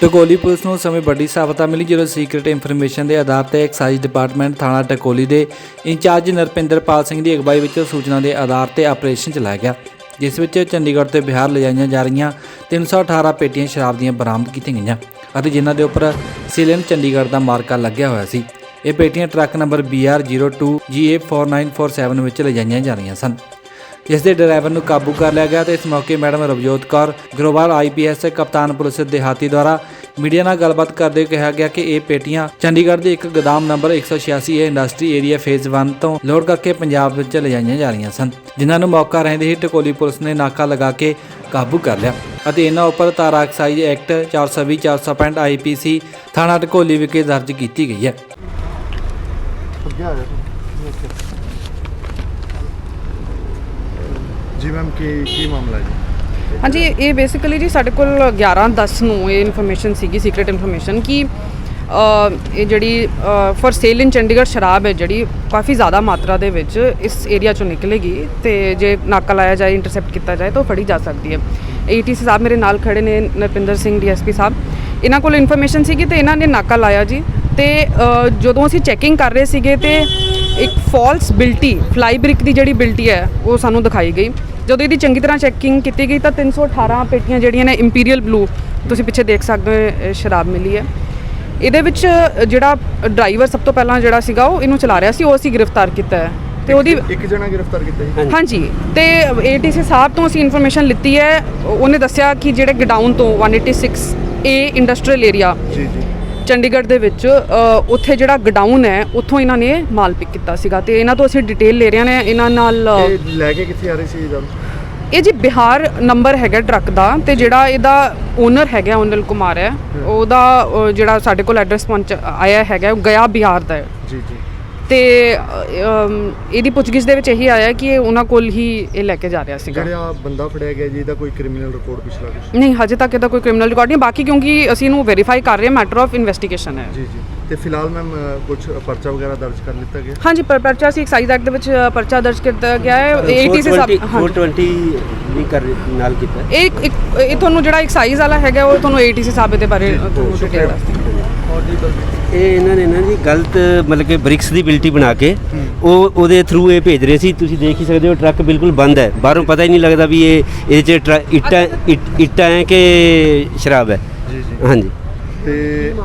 ਟਕੋਲੀ police ਨੂੰ ਸਮੇਂ ਵੱਡੀ ਸਹਾਇਤਾ ਮਿਲੀ ਜਦੋਂ ਸੀਕ੍ਰੀਟ ਇਨਫੋਰਮੇਸ਼ਨ ਦੇ ਆਧਾਰ ਤੇ ਐਕਸਾਈਜ਼ ਡਿਪਾਰਟਮੈਂਟ ਥਾਣਾ ਟਕੋਲੀ ਦੇ ਇੰਚਾਰਜ ਨਰਪਿੰਦਰਪਾਲ ਸਿੰਘ ਦੀ ਅਗਵਾਈ ਵਿੱਚ ਸੂਚਨਾ ਦੇ ਆਧਾਰ ਤੇ ਆਪਰੇਸ਼ਨ ਚਲਾਇਆ ਗਿਆ, ਜਿਸ ਵਿੱਚ ਚੰਡੀਗੜ੍ਹ ਤੇ ਬਿਹਾਰ ਲਿਜਾਈਆਂ ਜਾ ਰਹੀਆਂ 318 ਪੇਟੀਆਂ ਸ਼ਰਾਬ ਦੀਆਂ ਬਰਾਮਦ ਕੀਤੀਆਂ ਗਈਆਂ ਅਤੇ ਜਿਨ੍ਹਾਂ ਦੇ ਉੱਪਰ ਸੀਲਨ ਚੰਡੀਗੜ੍ਹ ਦਾ ਮਾਰਕਾ ਲੱਗਿਆ ਹੋਇਆ ਸੀ। ਇਹ ਪੇਟੀਆਂ ਟਰੱਕ ਨੰਬਰ BR02GA4947 ਵਿੱਚ ਲਿਜਾਈਆਂ ਜਾ ਰਹੀਆਂ ਸਨ। ਜਿਸ ਦੇ ਡਰਾਈਵਰ ਨੂੰ ਕਾਬੂ ਕਰ ਲਿਆ ਗਿਆ ਤੇ ਇਸ ਮੌਕੇ ਮੈਡਮ ਰਵਜੋਤ ਕੌਰ ਗਰੋਵਾਲ ਆਈਪੀਐਸ ਕਪਤਾਨ ਪੁਲਿਸ ਦਿਹਾਤੀ ਦੁਆਰਾ ਮੀਡੀਆ ਨਾਲ ਗੱਲਬਾਤ ਕਰਦੇ ਹੋਏ ਕਿਹਾ ਗਿਆ ਕਿ ਇਹ ਪੇਟੀਆਂ ਚੰਡੀਗੜ੍ਹ ਦੇ ਇੱਕ ਗੋਦਾਮ number 186 A industry area phase 1 ਤੋਂ ਲੋਡ ਕਰਕੇ ਪੰਜਾਬ ਵਿੱਚ ਲਿਜਾਈਆਂ ਜਾ ਰਹੀਆਂ ਸਨ, ਜਿਨ੍ਹਾਂ ਨੂੰ ਮੌਕਾ ਰਹਿੰਦੇ ਹੀ ਟਕੋਲੀ ਪੁਲਿਸ ਨੇ ਨਾਕਾ ਲਗਾ ਕੇ ਕਾਬੂ ਕਰ ਲਿਆ ਅਤੇ ਇਹਨਾਂ ਉੱਪਰ ਧਾਰਾ ਐਕਸਾਈਜ਼ ਐਕਟ 420 465 ਆਈਪੀਸੀ ਥਾਣਾ ਟਕੋਲੀ ਵਿਖੇ ਦਰਜ ਕੀਤੀ ਗਈ ਹੈ। ਜੀ ਮੈਮ, ਕੀ ਕੀ ਮਾਮਲਾ ਜੀ? ਹਾਂਜੀ, ਇਹ ਬੇਸਿਕਲੀ ਜੀ ਸਾਡੇ ਕੋਲ 11:10 ਨੂੰ ਇਹ ਇਨਫੋਰਮੇਸ਼ਨ ਸੀਗੀ ਸੀਕ੍ਰੀਟ ਇਨਫੋਰਮੇਸ਼ਨ ਕਿ ਇਹ ਜਿਹੜੀ ਫॉर ਸੇਲ ਇਨ ਚੰਡੀਗੜ੍ਹ ਸ਼ਰਾਬ ਹੈ ਜਿਹੜੀ ਕਾਫੀ ਜ਼ਿਆਦਾ ਮਾਤਰਾ ਦੇ ਵਿੱਚ ਇਸ ਏਰੀਆ ਚੋਂ ਨਿਕਲੇਗੀ ਤੇ ਜੇ ਨਾਕਾ ਲਾਇਆ ਜਾਏ ਇੰਟਰਸੈਪਟ ਕੀਤਾ ਜਾਏ ਤਾਂ ਉਹ ਫੜੀ ਜਾ ਸਕਦੀ ਹੈ। ਏਟੀਸੀ ਸਾਹਿਬ ਮੇਰੇ ਨਾਲ ਖੜੇ ਨੇ, ਨਰਪਿੰਦਰ ਸਿੰਘ ਡੀਐਸਪੀ ਸਾਹਿਬ। ਇਹਨਾਂ ਕੋਲ ਇਨਫੋਰਮੇਸ਼ਨ ਸੀਗੀ ਤੇ ਇਹਨਾਂ ਨੇ ਨਾਕਾ ਲਾਇਆ ਜੀ ਤੇ ਜਦੋਂ ਅਸੀਂ ਚੈਕਿੰਗ ਕਰ ਰਹੇ ਸੀਗੇ ਤੇ ਇੱਕ ਫਾਲਸ ਬਿਲਟੀ ਫਲਾਈ ਬ੍ਰਿਕ ਦੀ ਜਿਹੜੀ ਬਿਲਟੀ ਹੈ, ਉਹ ਸਾਨੂੰ ਦਿਖਾਈ ਗਈ। ਜਦੋਂ ਇਹਦੀ ਚੰਗੀ ਤਰ੍ਹਾਂ ਚੈਕਿੰਗ ਕੀਤੀ ਗਈ ਤਾਂ 318 ਪੇਟੀਆਂ ਜਿਹੜੀਆਂ ਨੇ ਇੰਪੀਰੀਅਲ ਬਲੂ ਤੁਸੀਂ ਪਿੱਛੇ ਦੇਖ ਸਕਦੇ ਹੋ ਸ਼ਰਾਬ ਮਿਲੀ ਹੈ। ਇਹਦੇ ਵਿੱਚ ਜਿਹੜਾ ਡਰਾਈਵਰ ਸਭ ਤੋਂ ਪਹਿਲਾਂ ਜਿਹੜਾ ਸੀਗਾ ਉਹ ਇਹਨੂੰ ਚਲਾ ਰਿਹਾ ਸੀ ਉਹ ਅਸੀਂ ਗ੍ਰਿਫਤਾਰ ਕੀਤਾ ਹੈ। ਤੇ ਉਹਦੀ ਇੱਕ ਜਣਾ ਗ੍ਰਿਫਤਾਰ ਕੀਤਾ ਜੀ। ਹਾਂਜੀ। ਤੇ ਏਟੀਸੀ ਸਾਹਿਬ ਤੋਂ ਅਸੀਂ ਇਨਫੋਰਮੇਸ਼ਨ ਲਿੱਤੀ ਹੈ ਉਹਨੇ ਦੱਸਿਆ ਕਿ ਜਿਹੜੇ ਗਡਾਊਨ ਤੋਂ 186 ਏ ਇੰਡਸਟਰੀਅਲ ਏਰੀਆ ਜੀ ਜੀ। ਚੰਡੀਗੜ੍ਹ ਦੇ ਵਿੱਚ ਉੱਥੇ ਜਿਹੜਾ ਗਡਾਊਨ ਹੈ ਉੱਥੋਂ ਇਹਨਾਂ ਨੇ ਮਾਲ ਪਿਕ ਕੀਤਾ ਸੀਗਾ ਤੇ ਇਹਨਾਂ ਤੋਂ ਅਸੀਂ ਡਿਟੇਲ ਲੈ ਰਹੇ ਨੇ ਇਹਨਾਂ ਨਾਲ ਲੈ ਕੇ ਕਿੱਥੇ ਆ ਰਹੀ ਸੀ ਜਦ ਇਹ ਜੀ ਬਿਹਾਰ ਨੰਬਰ ਹੈਗਾ ਟਰੱਕ ਦਾ ਤੇ ਜਿਹੜਾ ਇਹਦਾ ਓਨਰ ਹੈਗਾ ਅਨਿਲ ਕੁਮਾਰ ਹੈ ਉਹਦਾ ਜਿਹੜਾ ਸਾਡੇ ਕੋਲ ਐਡਰੈਸ ਪਹੁੰਚ ਆਇਆ ਹੈਗਾ ਉਹ ਗਿਆ ਬਿਹਾਰ ਦਾ ਹੈ। ਜੀ ਜੀ। ਤੇ ਇਹਦੀ ਪੁੱਛਗਿੱਛ ਦੇ ਵਿੱਚ ਇਹੀ ਆਇਆ ਕਿ ਇਹ ਉਹਨਾਂ ਕੋਲ ਹੀ ਇਹ ਲੈ ਕੇ ਜਾ ਰਿਹਾ ਸੀਗਾ। ਜਿਹੜਾ ਬੰਦਾ ਫੜਿਆ ਗਿਆ ਜੀ ਇਹਦਾ ਕੋਈ ਕ੍ਰਿਮੀਨਲ ਰਿਕਾਰਡ ਪਿਛਲਾ ਕੁਛ? ਨਹੀਂ ਹਜੇ ਤੱਕ ਇਹਦਾ ਕੋਈ ਕ੍ਰਿਮੀਨਲ ਰਿਕਾਰਡ ਨਹੀਂ ਬਾਕੀ ਕਿਉਂਕਿ ਅਸੀਂ ਇਹਨੂੰ ਵੈਰੀਫਾਈ ਕਰ ਰਹੇ ਹਾਂ ਮੈਟਰ ਆਫ ਇਨਵੈਸਟੀਗੇਸ਼ਨ ਹੈ। ਜੀ ਜੀ। ਤੇ ਫਿਲਹਾਲ ਮੈਮ ਕੁਝ ਪਰਚਾ ਵਗੈਰਾ ਦਰਜ ਕਰ ਲਿੱਤਾ ਗਿਆ? ਹਾਂਜੀ ਪਰ ਪਰਚਾ ਸੀ ਐਕਸਾਈਜ਼ ਐਕਟ ਦੇ ਵਿੱਚ ਪਰਚਾ ਦਰਜ ਕੀਤਾ ਗਿਆ ਹੈ 80 ਸੇ ਸਭ 420 ਹਾਂਜੀ। 420 ਵੀ ਕਰ ਨਾਲ ਕੀਤਾ। ਇਹ ਇੱਕ- ਇਹ ਤੁਹਾਨੂੰ ਜਿਹੜਾ ਐਕਸਾਈਜ਼ ਵਾਲਾ ਹੈਗਾ ਉਹ ਤੁਹਾਨੂੰ 80 ਸੇ ਸਾਬੇ ਦੇ ਬਾਰੇ ਡਿਟੇਲ ਦੱਸਦੀ ਇਹ ਇਹਨਾਂ ਨੇ ਨਾ ਜੀ ਗਲਤ ਮਤਲਬ ਕਿ ਬ੍ਰਿਕਸ ਦੀ ਬਿਲਟੀ ਬਣਾ ਕੇ ਉਹ ਉਹਦੇ ਥਰੂ ਇਹ ਭੇਜ ਰਹੇ ਸੀ। ਤੁਸੀਂ ਦੇਖ ਹੀ ਸਕਦੇ ਹੋ ਟਰੱਕ ਬਿਲਕੁਲ ਬੰਦ ਹੈ। ਬਾਹਰੋਂ ਪਤਾ ਹੀ ਨਹੀਂ ਲੱਗਦਾ ਵੀ ਇਹ ਇਹ ਚ ਟਰੱਕ- ਇੱਟਾਂ ਇੱਟ- ਇੱਟਾਂ ਹੈ ਕਿ ਸ਼ਰਾਬ ਹੈ। ਜੀ ਜੀ। ਹਾਂਜੀ। ਤੇ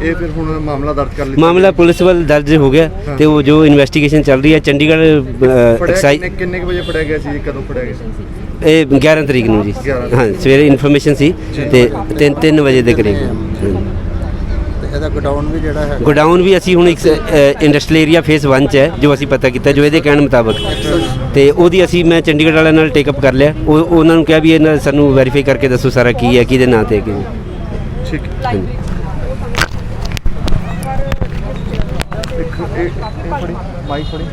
ਇਹ ਫਿਰ ਹੁਣ ਮਾਮਲਾ ਦਰਜ ਕਰ ਲਿੱਤਾ ਮਾਮਲਾ ਪੁਲਿਸ ਵੱਲ ਦਰਜ ਹੋ ਗਿਆ ਤੇ ਉਹ ਜੋ ਇਨਵੈਸਟੀਗੇਸ਼ਨ ਚੱਲ ਰਹੀ ਹੈ ਚੰਡੀਗੜ੍ਹ ਫੜਿਆ ਐਕਸਾਈਜ਼ ਕਿੰਨੇ ਕਿੰਨੇ ਕੁ ਵਜੇ ਫੜਿਆ ਗਿਆ ਸੀ ਕਦੋਂ ਫੜਿਆ ਗਿਆ? ਸੀ ਇਹ 11 ਤਰੀਕ ਨੂੰ ਜੀ। 11 ਹਾਂ ਸਵੇਰੇ ਇਨਫੋਰਮੇਸ਼ਨ ਸੀ ਤੇ 3 3 ਵਜੇ ਦੇ ਕਰੀਬ। ਹਾਂਜੀ। ਇਹਦਾ ਗਡਾਊਨ ਵੀ ਜਿਹੜਾ ਹੈ ਗੋਡਾਊਨ ਵੀ ਅਸੀਂ ਹੁਣ ਇੱਕ ਇੰਡਸਟਰੀਅਲ ਏਰੀਆ ਫੇਸ 1 ਚ ਹੈ ਜੋ ਅਸੀਂ ਪਤਾ ਕੀਤਾ ਜੋ ਇਹਦੇ ਕਹਿਣ ਮੁਤਾਬਕ। ਤੇ ਉਹਦੀ ਅਸੀਂ ਮੈਂ ਚੰਡੀਗੜ੍ਹ ਵਾਲਿਆਂ ਨਾਲ ਟੇਕ ਅਪ ਕਰ ਲਿਆ। ਉਹ ਉਹਨਾਂ ਨੂੰ ਕਿਹਾ ਵੀ ਇਹਨਾਂ ਸਾਨੂੰ ਵੈਰੀਫਾਈ ਕਰਕੇ ਦੱਸੋ ਸਾਰਾ ਕੀ ਹੈ ਕਿਹਦੇ ਨਾਂ ਤੇ ਕੀ ਠੀਕ। ਇੱਕ ਫੜੀ ਮਾਈਕ ਫੜੀ।